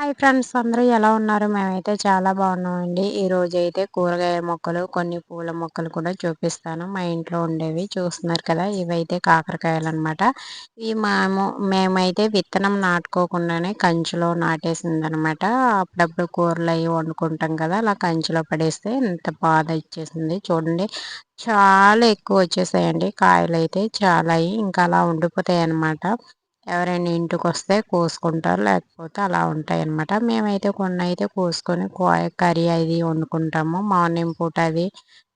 Hi friends అందరూ ఎలా ఉన్నారు? మేమైతే చాలా బాగున్నామండి. ఈ అయితే కూరగాయ మొక్కలు కొన్ని పూల మొక్కలు కూడా చూపిస్తాను. మా ఇంట్లో ఉండేవి చూస్తున్నారు కదా ఇవైతే కాకరకాయలు అనమాట ఇవి మేము మేమైతే విత్తనం నాటుకోకుండానే కంచులో నాటేసింది అనమాట అప్పుడప్పుడు కూరలు అవి వండుకుంటాం కదా అలా కంచులో పడేస్తే ఇంత బాధ ఇచ్చేసింది చూడండి చాలా ఎక్కువ వచ్చేసాయండి. కాయలు అయితే చాలా ఇంకా అలా ఉండిపోతాయి అన్నమాట ఎవరైనా ఇంటికి వస్తే కోసుకుంటారు లేకపోతే అలా ఉంటాయి అన్నమాట మేమైతే కొన్ని అయితే కోసుకొని కర్రీ అది వండుకుంటాము. మార్నింగ్ పూట అది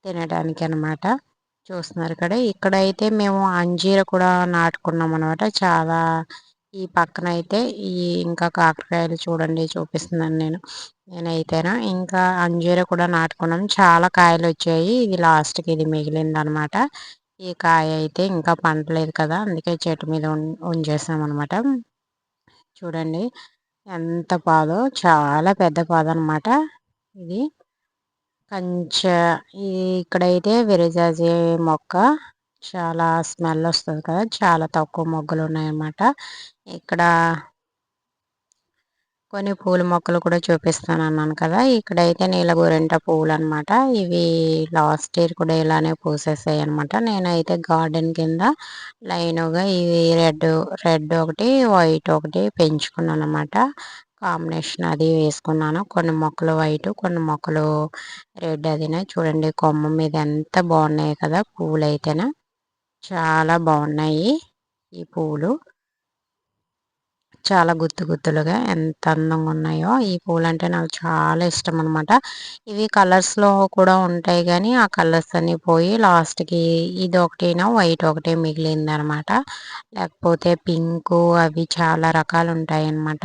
తినడానికి అనమాట చూస్తున్నారు ఇక్కడ ఇక్కడైతే మేము అంజీర కూడా నాటుకున్నాం అనమాట చాలా ఈ పక్కన అయితే ఈ ఇంకా కాకరకాయలు చూడండి చూపిస్తున్నాను నేను. నేనైతేనా ఇంకా అంజీర కూడా నాటుకున్నాం. చాలా కాయలు వచ్చాయి ఇది లాస్ట్కి ఇది మిగిలింది అనమాట ఈ కాయ అయితే ఇంకా పండలేదు కదా అందుకే చెట్టు మీద ఉంచేసాం అనమాట చూడండి ఎంత పాదో చాలా పెద్ద పాద అనమాట ఇది. కంచ ఇక్కడైతే విరజాజి మొక్క చాలా స్మెల్ వస్తుంది కదా చాలా తక్కువ మొగ్గలు ఉన్నాయన్నమాట. ఇక్కడ కొన్ని పూల మొక్కలు కూడా చూపిస్తాను అన్నాను కదా. ఇక్కడైతే నీల గోరింట పువ్వులు అనమాట ఇవి లాస్ట్ ఇయర్ కూడా ఇలానే పూసేసాయి అనమాట నేనైతే గార్డెన్ కింద లైన్గా ఇవి రెడ్ రెడ్ ఒకటి వైట్ ఒకటి పెంచుకున్నాను అనమాట కాంబినేషన్ అది వేసుకున్నాను. కొన్ని మొక్కలు వైట్ కొన్ని మొక్కలు రెడ్ అదినా. చూడండి కొమ్మ మీద ఎంత బాగున్నాయి కదా పువ్వులు అయితేనా చాలా బాగున్నాయి ఈ పువ్వులు చాలా గుత్తు గుత్తులుగా ఎంత అందంగా ఉన్నాయో. ఈ పూలు అంటే నాకు చాలా ఇష్టం అనమాట ఇవి కలర్స్లో కూడా ఉంటాయి కానీ ఆ కలర్స్ అన్నీ పోయి లాస్ట్కి ఇది ఒకటినా వైట్ ఒకటే మిగిలింది అనమాట లేకపోతే పింక్ అవి చాలా రకాలు ఉంటాయి అన్నమాట.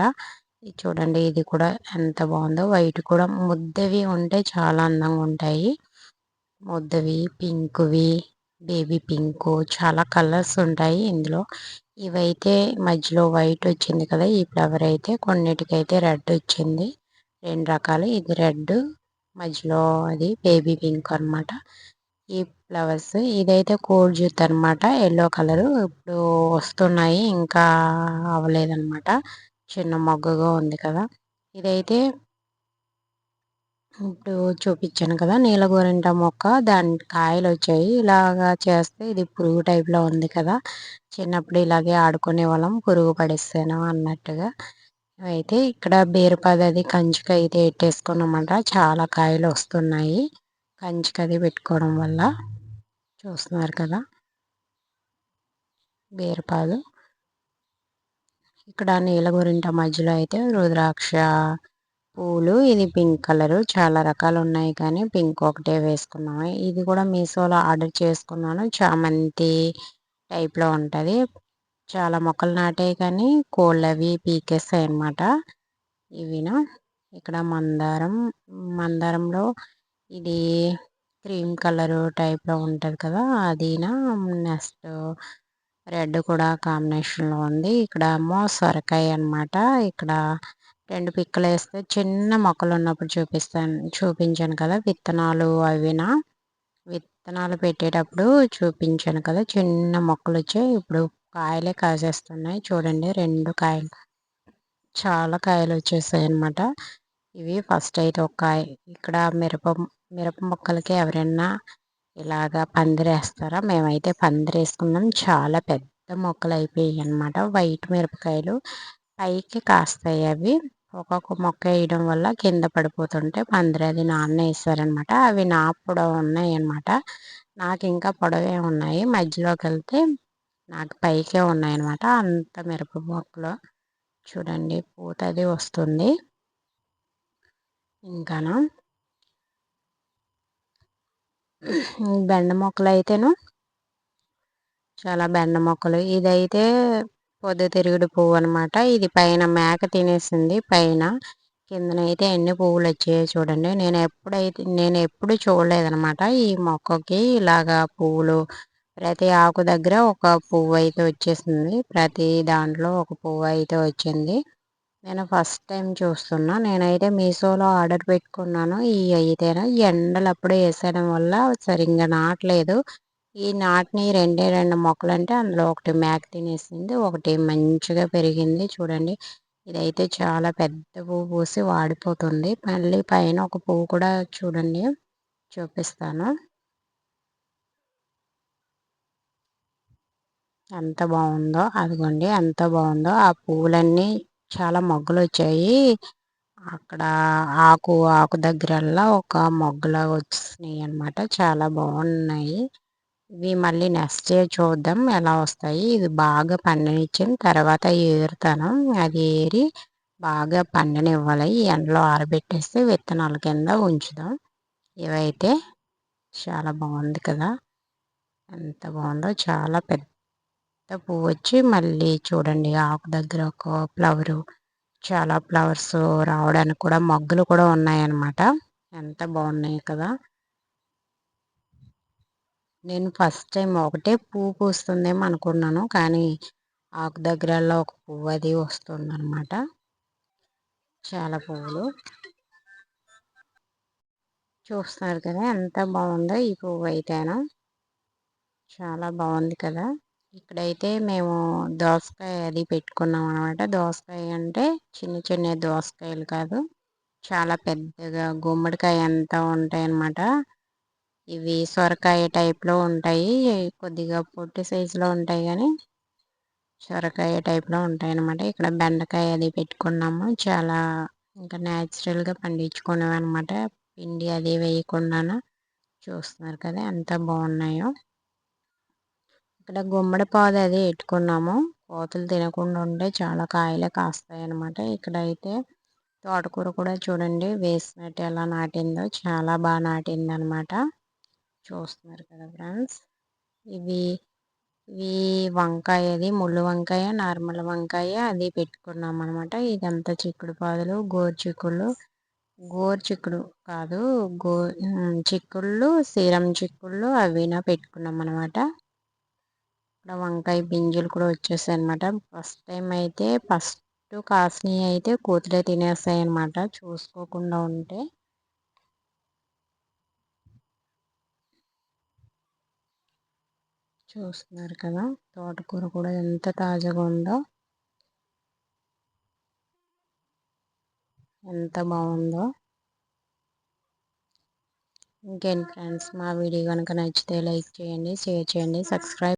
చూడండి ఇది కూడా ఎంత బాగుందో. వైట్ కూడా ముద్దవి ఉంటే చాలా అందంగా ఉంటాయి. ముద్దవి పింక్వి బేబీ పింక్ చాలా కలర్స్ ఉంటాయి ఇందులో. ఇవైతే మధ్యలో వైట్ వచ్చింది కదా ఈ ఫ్లవర్ అయితే కొన్నిటికైతే రెడ్ వచ్చింది. రెండు రకాలు ఇది రెడ్ మధ్యలో అది బేబీ పింక్ అనమాట ఈ ఫ్లవర్స్ ఇదైతే కోడ్ జూత్ అనమాట ఎల్లో కలర్. ఇప్పుడు వస్తున్నాయి ఇంకా అవ్వలేదన్నమాట చిన్న మొగ్గగా ఉంది కదా. ఇదైతే ఇప్పుడు చూపించాను కదా నీల గోరింట మొక్క దాని కాయలు వచ్చాయి ఇలాగా చేస్తే ఇది పురుగు టైప్లో ఉంది కదా. చిన్నప్పుడు ఇలాగే ఆడుకునే వాళ్ళం పురుగు పడిస్తాను అన్నట్టుగా. అయితే ఇక్కడ బీరపాది అది కంచికి అయితే ఎట్టేసుకున్నామంట చాలా కాయలు వస్తున్నాయి. కంచికి అది పెట్టుకోవడం వల్ల చూస్తున్నారు కదా. బీరపాదు. ఇక్కడ నీల గోరింట మధ్యలో అయితే రుద్రాక్ష పూలు ఇది పింక్ కలర్. చాలా రకాలు ఉన్నాయి కానీ పింక్ ఒకటే వేసుకున్నాము. ఇది కూడా మీషోలో ఆర్డర్ చేసుకున్నాను. చామంతి టైప్లో ఉంటుంది. చాలా మొక్కలు నాటాయి కానీ కోళ్ళు అవి పీకేస్తాయి అనమాట ఇవిన. ఇక్కడ మందారం మందారంలో ఇది క్రీమ్ కలర్ టైప్లో ఉంటుంది కదా అదినా నెక్స్ట్ రెడ్ కూడా కాంబినేషన్లో ఉంది. ఇక్కడ ఏమో సొరకాయ అనమాట ఇక్కడ రెండు పిక్కలు వేస్తే చిన్న మొక్కలు ఉన్నప్పుడు చూపిస్తాను. చూపించాను కదా విత్తనాలు అవినా. విత్తనాలు పెట్టేటప్పుడు చూపించాను కదా చిన్న మొక్కలు వచ్చాయి ఇప్పుడు కాయలే కాసేస్తున్నాయి. చూడండి రెండు కాయలు. చాలా కాయలు వచ్చేసాయి అనమాట ఇవి ఫస్ట్ అయితే ఒక కాయ. ఇక్కడ మిరప మిరప మొక్కలకి ఎవరైనా ఇలాగా పందిరేస్తారా? మేమైతే పందిరేసుకున్నాం. చాలా పెద్ద మొక్కలు అయిపోయాయి అనమాట వైట్ మిరపకాయలు పైకి కాస్తాయి అవి. ఒక్కొక్క మొక్క వేయడం వల్ల కింద పడిపోతుంటే పందిరి అది నాన్న వేస్తారనమాట. అవి నా పొడవు ఉన్నాయి అనమాట నాకు ఇంకా పొడవే ఉన్నాయి. మధ్యలోకి వెళ్తే నాకు పైకే ఉన్నాయన్నమాట. అంత మిరప మొక్కలు చూడండి పూత అది వస్తుంది. ఇంకాను బెండ మొక్కలు అయితేను చాలా బెండ మొక్కలు. ఇదైతే పొద్దుతిరుగుడు పువ్వు అనమాట ఇది పైన మేక తినేసింది. పైన కిందనైతే ఎన్ని పువ్వులు వచ్చాయో చూడండి. నేను ఎప్పుడైతే నేను ఎప్పుడు చూడలేదనమాట ఈ మొక్కకి ఇలాగా పువ్వులు ప్రతి ఆకు దగ్గర ఒక పువ్వు అయితే వచ్చేసింది. ప్రతి దాంట్లో ఒక పువ్వు అయితే వచ్చింది. నేను ఫస్ట్ టైం చూస్తున్నా. నేనైతే మీషోలో ఆర్డర్ పెట్టుకున్నాను. ఈ అయితేనా ఎండలు అప్పుడు వేసేయడం వల్ల సరిగ్గా నాటలేదు. ఈ నాటిని రెండే రెండు మొక్కలు అంటే అందులో ఒకటి మేక తినేసింది ఒకటి మంచిగా పెరిగింది. చూడండి ఇదైతే చాలా పెద్ద పువ్వు పూసి వాడిపోతుంది. మళ్ళీ పైన ఒక పువ్వు కూడా చూడండి చూపిస్తాను. ఎంత బాగుందో అదిగోండి ఎంత బాగుందో. ఆ పువ్వులన్నీ చాలా మొగ్గలు వచ్చాయి. అక్కడ ఆకు ఆకు దగ్గరల్లా ఒక మొగ్గలాగా వచ్చినాయి అనమాట చాలా బాగున్నాయి. ఇవి మళ్ళీ నెక్స్ట్ డే చూద్దాం ఎలా వస్తాయి. ఇది బాగా పండనిచ్చిన తర్వాత ఏరుతాను. అది ఏరి బాగా పండనివ్వాలి ఎండలో ఆరబెట్టేస్తే విత్తనాల కింద ఉంచుదాం. ఇవైతే చాలా బాగుంది కదా. ఎంత బాగుందో చాలా పెద్ద పువ్వు వచ్చి మళ్ళీ చూడండి ఆకు దగ్గర ఒక ఫ్లవరు చాలా ఫ్లవర్స్ రావడానికి కూడా మొగ్గలు కూడా ఉన్నాయన్నమాట. ఎంత బాగున్నాయి కదా. నేను ఫస్ట్ టైం ఒకటే పువ్వు పూస్తుందేమో అనుకున్నాను కానీ ఆకు దగ్గరలో ఒక పువ్వు అది వస్తుంది అనమాట చాలా పువ్వులు. చూస్తున్నారు కదా ఎంత బాగుందో ఈ పువ్వు అయితేను. చాలా బాగుంది కదా. ఇక్కడైతే మేము దోసకాయ అది పెట్టుకున్నాం అనమాట దోసకాయ అంటే చిన్న చిన్న దోసకాయలు కాదు చాలా పెద్దగా గుమ్మడికాయ ఎంత ఉంటాయన్నమాట. ఇవి సొరకాయ టైప్లో ఉంటాయి. కొద్దిగా పొట్టి సైజులో ఉంటాయి కానీ సొరకాయ టైప్లో ఉంటాయి అన్నమాట. ఇక్కడ బెండకాయ అది పెట్టుకున్నాము. చాలా ఇంకా న్యాచురల్గా పండించుకున్నాం అనమాట పిండి అది వేయకుండాను చూస్తున్నారు కదా ఎంత బాగున్నాయో. ఇక్కడ గుమ్మడి పాదు అది పెట్టుకున్నాము. కోతులు తినకుండా ఉంటే చాలా కాయలే కాస్తాయి అనమాట ఇక్కడ అయితే తోటకూర కూడా చూడండి వేసినట్టు ఎలా నాటిందో. చాలా బాగా నాటింది అనమాట చూస్తున్నారు కదా ఫ్రెండ్స్. ఇవి ఇవి వంకాయ అది ముళ్ళు వంకాయ నార్మల్ వంకాయ అది పెట్టుకున్నాం అనమాట ఇదంతా చిక్కుడు పాదులు గోరు చిక్కుళ్ళు. గోరు చిక్కుడు కాదు గో చిక్కుళ్ళు సీరం చిక్కుళ్ళు అవినా పెట్టుకున్నాం అనమాట ఇక్కడ వంకాయ గింజలు కూడా వచ్చేసాయి అనమాట ఫస్ట్ టైం అయితే ఫస్ట్ కాసినవి అయితే కూతురే తినేస్తాయి అనమాట చూసుకోకుండా ఉంటే. చూస్తున్నారు కదా తోటకూర కూడా ఎంత తాజాగా ఉందో. ఎంత బాగుందో. ఇంకేం ఫ్రెండ్స్ మా వీడియో కనుక నచ్చితే లైక్ చేయండి షేర్ చేయండి సబ్స్క్రైబ్